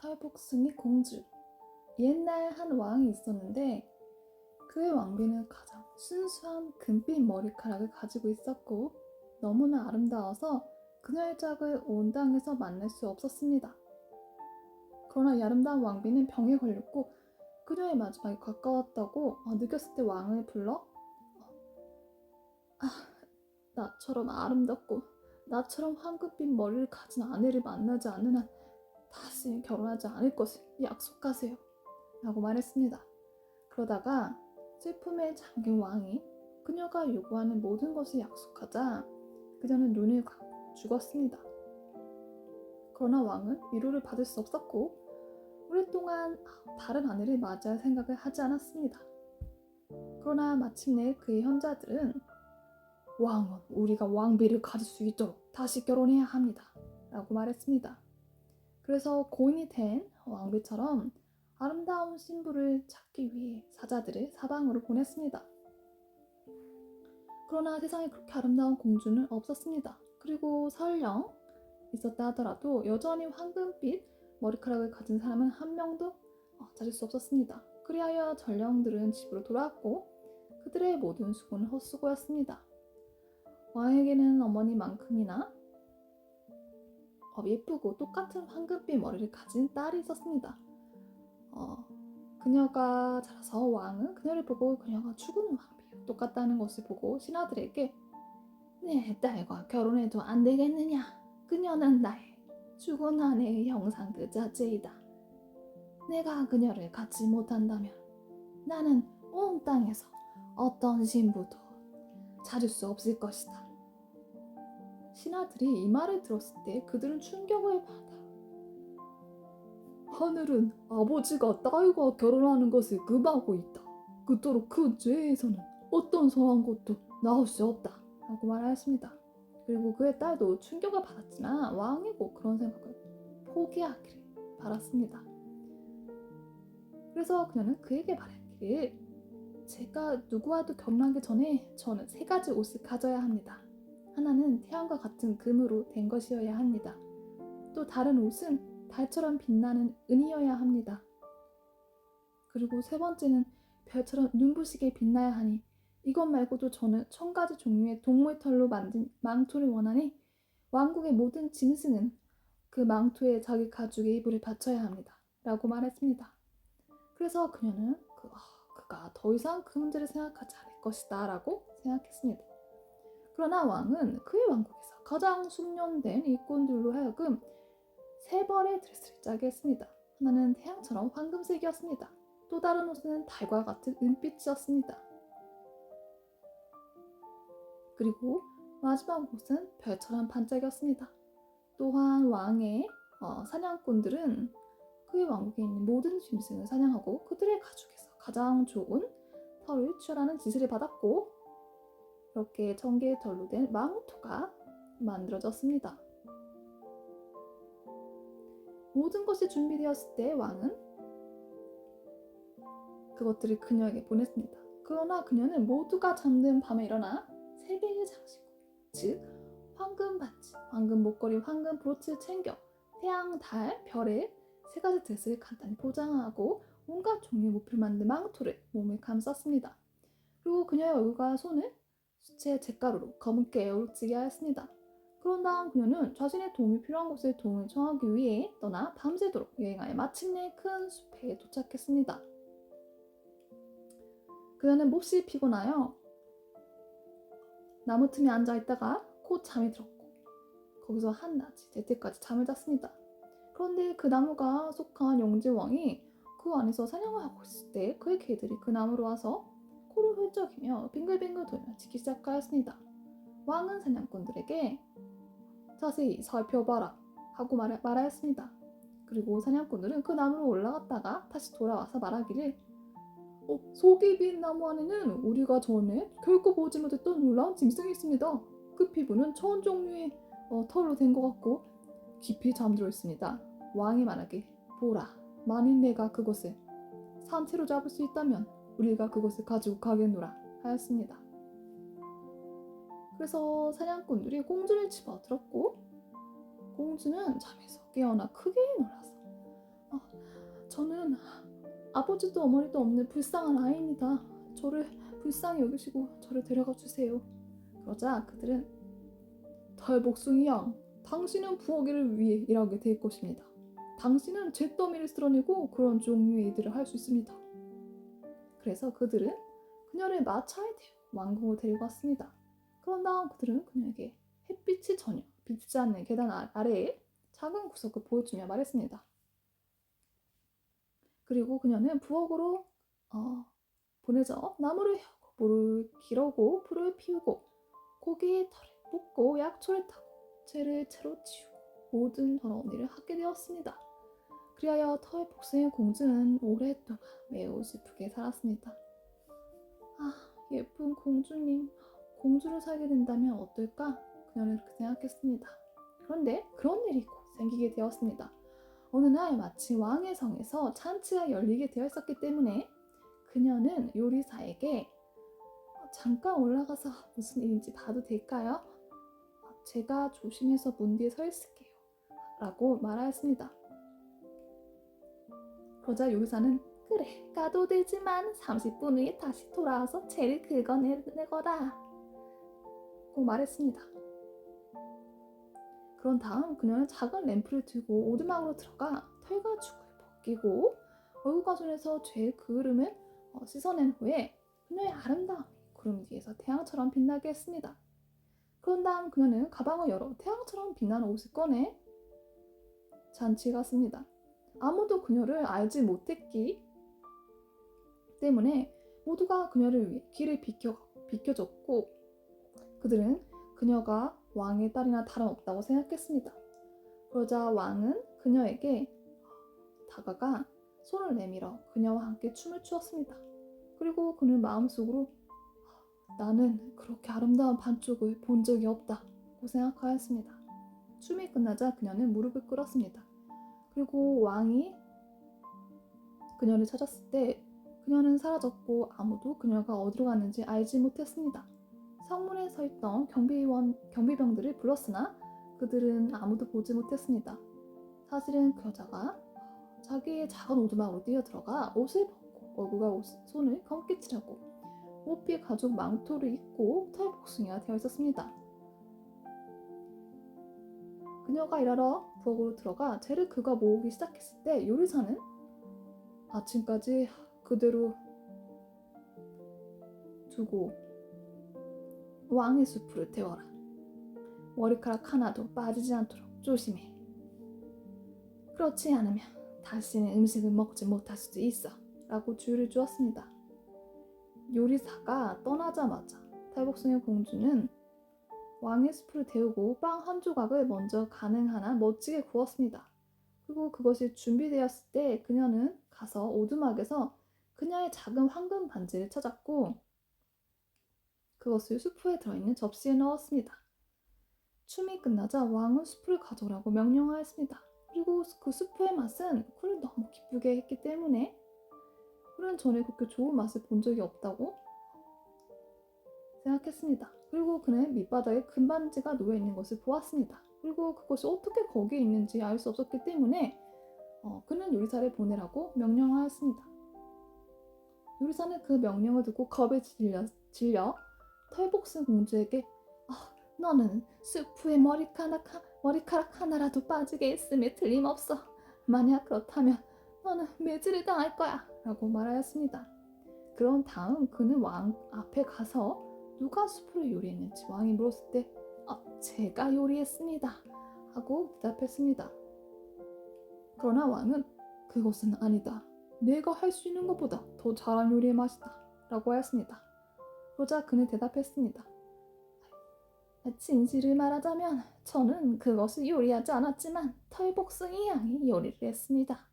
탈복숭이 공주. 옛날 한 왕이 있었는데 그의 왕비는 가장 순수한 금빛 머리카락을 가지고 있었고 너무나 아름다워서 그녀의 짝을 온 땅에서 만날 수 없었습니다. 그러나 이 아름다운 왕비는 병에 걸렸고 그녀의 마지막이 가까웠다고 어, 느꼈을 때 왕을 불러 어, 아, 나처럼 아름답고 나처럼 황금빛 머리를 가진 아내를 만나지 않는 한 다시 결혼하지 않을 것을 약속하세요. 라고 말했습니다. 그러다가 슬픔에 잠긴 왕이 그녀가 요구하는 모든 것을 약속하자 그녀는 눈을 감고 죽었습니다. 그러나 왕은 위로를 받을 수 없었고 오랫동안 다른 아내를 맞이할 생각을 하지 않았습니다. 그러나 마침내 그의 현자들은 왕은 우리가 왕비를 가질 수 있도록 다시 결혼해야 합니다. 라고 말했습니다. 그래서 고인이 된 왕비처럼 아름다운 신부를 찾기 위해 사자들을 사방으로 보냈습니다. 그러나 세상에 그렇게 아름다운 공주는 없었습니다. 그리고 설령 있었다 하더라도 여전히 황금빛 머리카락을 가진 사람은 한 명도 어, 찾을 수 없었습니다. 그리하여 전령들은 집으로 돌아왔고 그들의 모든 수고는 헛수고였습니다. 왕에게는 어머니만큼이나 어, 예쁘고 똑같은 황금빛 머리를 가진 딸이 있었습니다. 어, 그녀가 자라서 왕은 그녀를 보고 그녀가 죽은 왕비와 똑같다는 것을 보고 신하들에게 내 딸과 결혼해도 안 되겠느냐? 그녀는 나의 죽은 아내의 형상 그 자체이다. 내가 그녀를 갖지 못한다면 나는 온 땅에서 어떤 신부도 찾을 수 없을 것이다. 신하들이 이 말을 들었을 때 그들은 충격을 받아 하늘은 아버지가 딸과 결혼하는 것을 금하고 있다. 그토록 그 죄에서는 어떤 선한 것도 나올 수 없다. 라고 말하였습니다. 그리고 그의 딸도 충격을 받았지만 왕이고 그런 생각을 포기하기를 바랐습니다. 그래서 그녀는 그에게 말했기를 제가 누구와도 결혼하기 전에 저는 세 가지 옷을 가져야 합니다. 하나는 태양과 같은 금으로 된 것이어야 합니다. 또 다른 옷은 달처럼 빛나는 은이어야 합니다. 그리고 세 번째는 별처럼 눈부시게 빛나야 하니 이것 말고도 저는 천 가지 종류의 동물 털로 만든 망토를 원하니 왕국의 모든 짐승은 그 망토에 자기 가죽의 이불을 바쳐야 합니다. 라고 말했습니다. 그래서 그녀는 그, 아, 그가 더 이상 그 문제를 생각하지 않을 것이다 라고 생각했습니다. 그러나 왕은 그의 왕국에서 가장 숙련된 일꾼들로 하여금 세 벌의 드레스를 짜게 했습니다. 하나는 태양처럼 황금색이었습니다. 또 다른 옷은 달과 같은 은빛이었습니다. 그리고 마지막 옷은 별처럼 반짝였습니다. 또한 왕의 어, 사냥꾼들은 그의 왕국에 있는 모든 짐승을 사냥하고 그들의 가죽에서 가장 좋은 털을 취하라는 지시를 받았고 이렇게 털로 된 망토가 만들어졌습니다. 모든 것이 준비되었을 때 왕은 그것들을 그녀에게 보냈습니다. 그러나 그녀는 모두가 잠든 밤에 일어나 세 개의 장식, 즉 황금 반지, 황금 목걸이, 황금 브로치를 챙겨 태양, 달, 별의 세 가지 드레스를 간단히 포장하고 온갖 종류의 모피를 만든 망토를 몸에 감쌌습니다. 그리고 그녀의 얼굴과 손을 수채 잿가루로 검게 에어지게 하였습니다. 그런 다음 그녀는 자신의 도움이 필요한 곳에 도움을 청하기 위해 떠나 밤새도록 여행하여 마침내 큰 숲에 도착했습니다. 그녀는 몹시 피곤하여 나무 틈에 앉아 있다가 곧 잠이 들었고 거기서 한낮이 될 때까지 잠을 잤습니다. 그런데 그 나무가 속한 영지왕이 그 안에서 사냥을 하고 있을 때 그의 개들이 그 나무로 와서 코를 훌쩍이며 빙글빙글 돌며 짖기 시작하였습니다. 왕은 사냥꾼들에게 자세히 살펴봐라 하고 말, 말하였습니다. 그리고 사냥꾼들은 그 나무로 올라갔다가 다시 돌아와서 말하기를 어, 속이 빈 나무 안에는 우리가 전에 결코 보지 못했던 놀라운 짐승이 있습니다. 그 피부는 천 종류의 어, 털로 된 것 같고 깊이 잠들어 있습니다. 왕이 말하길 보라 만일 내가 그것을 산채로 잡을 수 있다면 우리가 그것을 가지고 가겠노라 하였습니다. 그래서 사냥꾼들이 공주를 집어들었고 공주는 잠에서 깨어나 크게 놀라서 아, 저는 아버지도 어머니도 없는 불쌍한 아이입니다. 저를 불쌍히 여기시고 저를 데려가 주세요. 그러자 그들은 털복숭이 양, 당신은 부엌일을 위해 일하게 될 것입니다. 당신은 잿더미를 쓸어내고 그런 종류의 일들을 할 수 있습니다. 그래서 그들은 그녀를 마차에 태워 왕궁으로 데리고 왔습니다. 그런 다음 그들은 그녀에게 햇빛이 전혀 비치지 않는 계단 아- 아래에 작은 구석을 보여주며 말했습니다. 그리고 그녀는 부엌으로 어, 보내져 나무를 헤우고 물을 기르고 불을 피우고 고기의 털을 볶고 약초를 타고 채를 채로 치우고 모든 더러운 일을 하게 되었습니다. 그리하여 터의 복숭의 공주는 오랫동안 매우 슬프게 살았습니다. 아, 예쁜 공주님, 공주를 살게 된다면 어떨까? 그녀는 그렇게 생각했습니다. 그런데 그런 일이 곧 생기게 되었습니다. 어느 날 마치 왕의 성에서 잔치가 열리게 되어 있었기 때문에 그녀는 요리사에게 어, 잠깐 올라가서 무슨 일인지 봐도 될까요? 어, 제가 조심해서 문 뒤에 서 있을게요. 라고 말하였습니다. 그러자 요리사는 그래 가도 되지만 30분 후에 다시 돌아와서 채를 긁어내거라 고 말했습니다. 그런 다음 그녀는 작은 램프를 들고 오두막으로 들어가 털과 죽을 벗기고 얼굴 가전에서 죄의 그을음을 어, 씻어낸 후에 그녀의 아름다움이 구름 뒤에서 태양처럼 빛나게 했습니다. 그런 다음 그녀는 가방을 열어 태양처럼 빛나는 옷을 꺼내 잔치에 갔습니다. 아무도 그녀를 알지 못했기 때문에 모두가 그녀를 위해 길을 비켜, 비켜줬고 그들은 그녀가 왕의 딸이나 다름없다고 생각했습니다. 그러자 왕은 그녀에게 다가가 손을 내밀어 그녀와 함께 춤을 추었습니다. 그리고 그는 마음속으로 나는 그렇게 아름다운 반쪽을 본 적이 없다고 생각하였습니다. 춤이 끝나자 그녀는 무릎을 꿇었습니다. 그리고 왕이 그녀를 찾았을 때 그녀는 사라졌고 아무도 그녀가 어디로 갔는지 알지 못했습니다. 성문에 서 있던 경비원, 경비병들을 불렀으나 그들은 아무도 보지 못했습니다. 사실은 그 여자가 자기의 작은 오두막으로 뛰어들어가 옷을 벗고 얼굴과 옷, 손을 검게 칠하고 옷비 가죽 망토를 입고 털복숭이가 되어 있었습니다. 그녀가 일하러 부엌으로 들어가 재를 그가 모으기 시작했을 때 요리사는 아침까지 그대로 두고 왕의 수프를 태워라. 머리카락 하나도 빠지지 않도록 조심해. 그렇지 않으면 다시는 음식을 먹지 못할 수도 있어. 라고 주의를 주었습니다. 요리사가 떠나자마자 탈복숭의 공주는 왕의 수프를 데우고 빵 한 조각을 먼저 가능한 한 멋지게 구웠습니다. 그리고 그것이 준비되었을 때 그녀는 가서 오두막에서 그녀의 작은 황금 반지를 찾았고 그것을 수프에 들어있는 접시에 넣었습니다. 춤이 끝나자 왕은 수프를 가져오라고 명령하였습니다. 그리고 그 수프의 맛은 쿨을 너무 기쁘게 했기 때문에 쿨은 전에 그렇게 좋은 맛을 본 적이 없다고 생각했습니다. 그리고 그는 밑바닥에 금반지가 놓여 있는 것을 보았습니다. 그리고 그것이 어떻게 거기에 있는지 알 수 없었기 때문에 어, 그는 요리사를 보내라고 명령하였습니다. 요리사는 그 명령을 듣고 겁에 질려, 질려 털복숭 공주에게 아, 너는 수프에 머리카락, 하- 머리카락 하나라도 빠지게 했음에 틀림없어. 만약 그렇다면 너는 매질을 당할 거야. 라고 말하였습니다. 그런 다음 그는 왕 앞에 가서 누가 수프를 요리했는지 왕이 물었을 때 아, 제가 요리했습니다. 하고 대답했습니다. 그러나 왕은 그것은 아니다. 내가 할 수 있는 것보다 더 잘한 요리의 맛이다. 라고 하였습니다. 그러자 그는 대답했습니다. 진실을 말하자면 저는 그것을 요리하지 않았지만 털복숭이 양이 요리를 했습니다.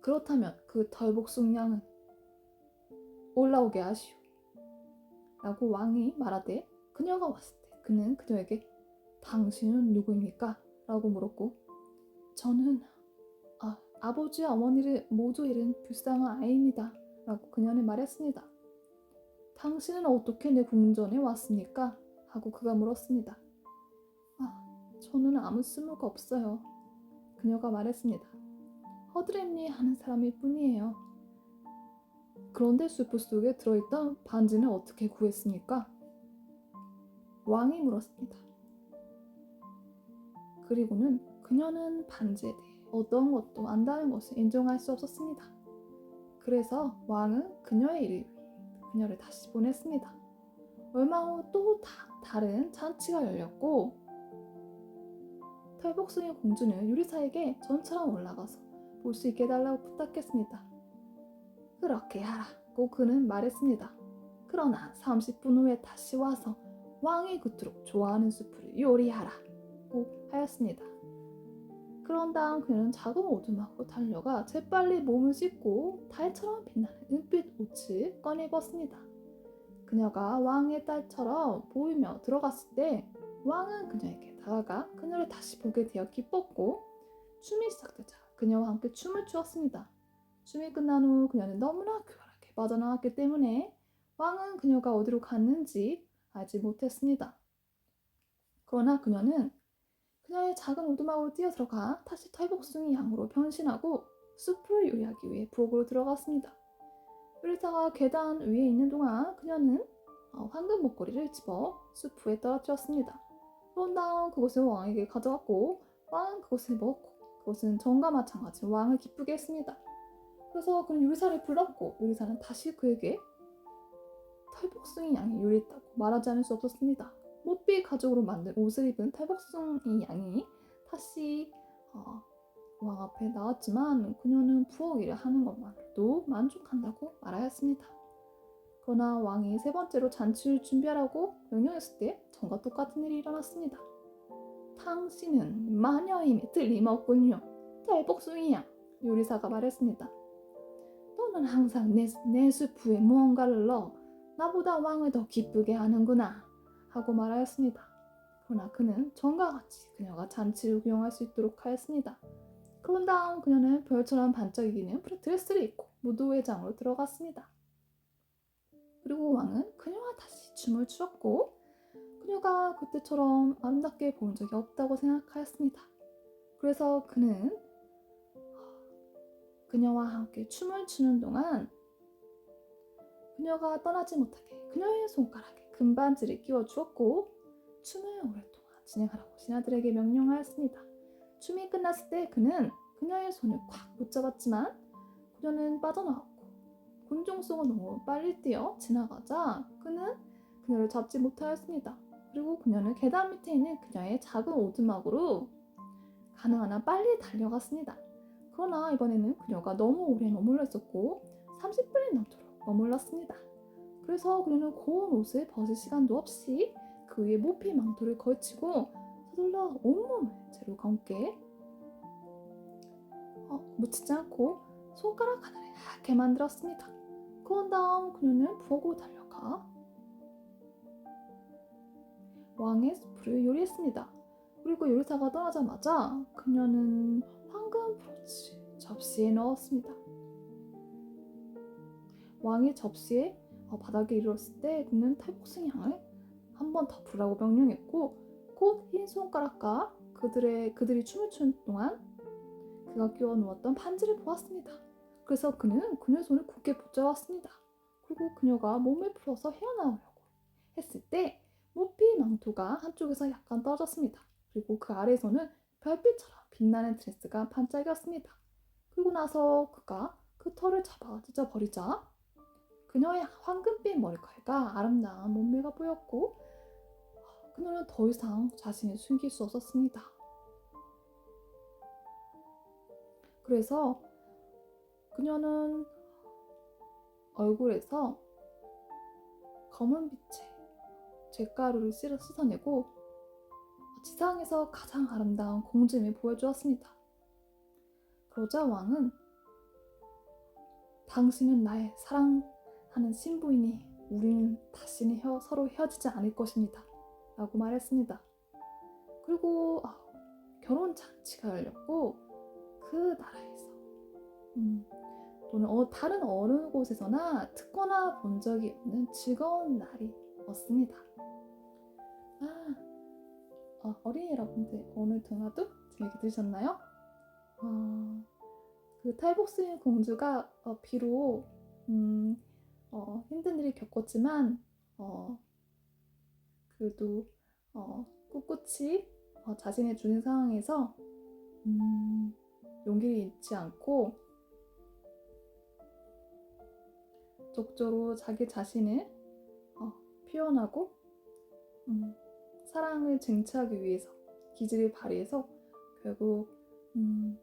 그렇다면 그 털복숭 양은 올라오게 하시오. 라고 왕이 말하되 그녀가 왔을 때 그는 그녀에게 당신은 누구입니까? 라고 물었고 저는 아, 아버지와 어머니를 모두 잃은 불쌍한 아이입니다. 라고 그녀는 말했습니다. 당신은 어떻게 내 궁전에 왔습니까? 하고 그가 물었습니다. 아, 저는 아무 쓸모가 없어요. 그녀가 말했습니다. 허드렛니 하는 사람일 뿐이에요. 그런데 수프 속에 들어있던 반지는 어떻게 구했습니까? 왕이 물었습니다. 그리고는 그녀는 반지에 대해 어떤 것도 안다는 것을 인정할 수 없었습니다. 그래서 왕은 그녀의 일을 그녀를 다시 보냈습니다. 얼마 후 또 다른 잔치가 열렸고 털복숭이 공주는 유리사에게 전처럼 올라가서 볼 수 있게 해달라고 부탁했습니다. 그렇게 하라고 그는 말했습니다. 그러나 30분 후에 다시 와서 왕이 그토록 좋아하는 수프를 요리하라고 하였습니다. 그런 다음 그녀는 작은 오두막으로 달려가 재빨리 몸을 씻고 달처럼 빛나는 은빛 옷을 꺼내 입었습니다. 그녀가 왕의 딸처럼 보이며 들어갔을 때 왕은 그녀에게 다가가 그녀를 다시 보게 되어 기뻤고 춤이 시작되자 그녀와 함께 춤을 추었습니다. 춤이 끝난 후 그녀는 너무나 교활하게 빠져나왔기 때문에 왕은 그녀가 어디로 갔는지 알지 못했습니다. 그러나 그녀는 그녀의 작은 오두막으로 뛰어들어가 다시 털복숭이 양으로 변신하고 숲을 요리하기 위해 부엌으로 들어갔습니다. 요리사가 계단 위에 있는 동안 그녀는 어, 황금 목걸이를 집어 수프에 떨어뜨렸습니다. 그런 다음 그것을 왕에게 가져갔고 왕은 그것을 먹었고 그것은 전과 마찬가지로 왕을 기쁘게 했습니다. 그래서 그는 요리사를 불렀고 요리사는 다시 그에게 털복숭이 양이 요리했다고 말하지 않을 수 없었습니다. 못비 가죽으로 만든 옷을 입은 털복숭이 양이 다시 어, 왕 앞에 나왔지만 그녀는 부엌 일을 하는 것만으로도 만족한다고 말하였습니다. 그러나 왕이 세 번째로 잔치를 준비하라고 명령했을 때 전과 똑같은 일이 일어났습니다. 당신은 마녀임이 틀림없군요. 털복숭이야. 요리사가 말했습니다. 너는 항상 내, 내 수프에 무언가를 넣어 나보다 왕을 더 기쁘게 하는구나. 하고 말하였습니다. 그러나 그는 전과 같이 그녀가 잔치를 구경할 수 있도록 하였습니다. 그런 다음 그녀는 별처럼 반짝이는 드레스를 입고 무도회장으로 들어갔습니다. 그리고 왕은 그녀와 다시 춤을 추었고 그녀가 그때처럼 아름답게 본 적이 없다고 생각하였습니다. 그래서 그는 그녀와 함께 춤을 추는 동안 그녀가 떠나지 못하게 그녀의 손가락에 금반지를 끼워 주었고 춤을 오랫동안 진행하라고 신하들에게 명령하였습니다. 춤이 끝났을 때 그는 그녀의 손을 꽉 붙잡았지만 그녀는 빠져나왔고 곤종 속은 너무 빨리 뛰어 지나가자 그는 그녀를 잡지 못하였습니다. 그리고 그녀는 계단 밑에 있는 그녀의 작은 오두막으로 가능한 한 빨리 달려갔습니다. 그러나 이번에는 그녀가 너무 오래 머물러 있었고 30분이 넘도록 머물렀습니다. 그래서 그녀는 고운 옷을 벗을 시간도 없이 그 위에 모피 망토를 걸치고 서둘러 온몸을 재료가 함께 어, 묻히지 않고 손가락 하나를 하얗게 만들었습니다. 그런 다음 그녀는 부엌으로 달려가 왕의 수프를 요리했습니다. 그리고 요리사가 떠나자마자 그녀는 황금 브로치 접시에 넣었습니다. 왕이 접시에 어, 바닥에 이르렀을 때 그는 탈복숭이 향을 한번더 부라고 명령했고 곧 흰 손가락과 그들의 그들이 춤을 추는 동안 그가 끼워 누웠던 반지를 보았습니다. 그래서 그는 그녀의 손을 굳게 붙잡았습니다. 그리고 그녀가 몸을 풀어서 헤어나오려고 했을 때 모피 망토가 한쪽에서 약간 떨어졌습니다. 그리고 그 아래에서는 별빛처럼 빛나는 드레스가 반짝였습니다. 그리고 나서 그가 그 털을 잡아 찢어버리자 그녀의 황금빛 머리카락과 아름다운 몸매가 보였고 그녀는 더 이상 자신을 숨길 수 없었습니다. 그래서 그녀는 얼굴에서 검은 빛의 잿가루를 씻어 씻어내고 지상에서 가장 아름다운 공주임을 보여주었습니다. 그러자 왕은 당신은 나의 사랑하는 신부이니 우리는 다시는 헤어, 서로 헤어지지 않을 것입니다. 라고 말했습니다. 그리고 아, 결혼 잔치가 열렸고 그 나라에서 음, 또는 어, 다른 어느 곳에서나 듣거나 본 적이 없는 즐거운 날이었습니다. 아, 어, 어린이 여러분들 오늘 동화도 재밌게 들으셨나요? 어, 그 탈복스인 공주가 어, 비록 음, 어, 힘든 일을 겪었지만 어, 그래도 어, 꿋꿋이 어, 자신의 주는 상황에서 음, 용기를 잃지 않고 적절로 자기 자신을 어, 표현하고 음, 사랑을 쟁취하기 위해서 기질을 발휘해서 결국 음,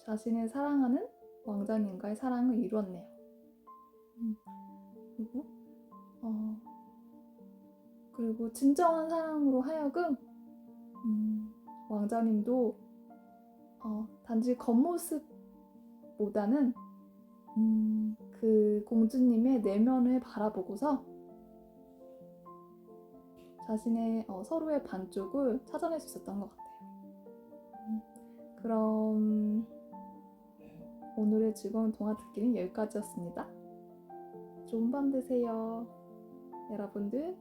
자신을 사랑하는 왕자님과의 사랑을 이루었네요. 음, 그리고 어, 그리고 진정한 사랑으로 하여금 음, 왕자님도 어, 단지 겉모습보다는 음, 그 공주님의 내면을 바라보고서 자신의 어, 서로의 반쪽을 찾아낼 수 있었던 것 같아요. 음, 그럼 오늘의 즐거운 동화 듣기는 여기까지였습니다. 좋은 밤 되세요. 여러분들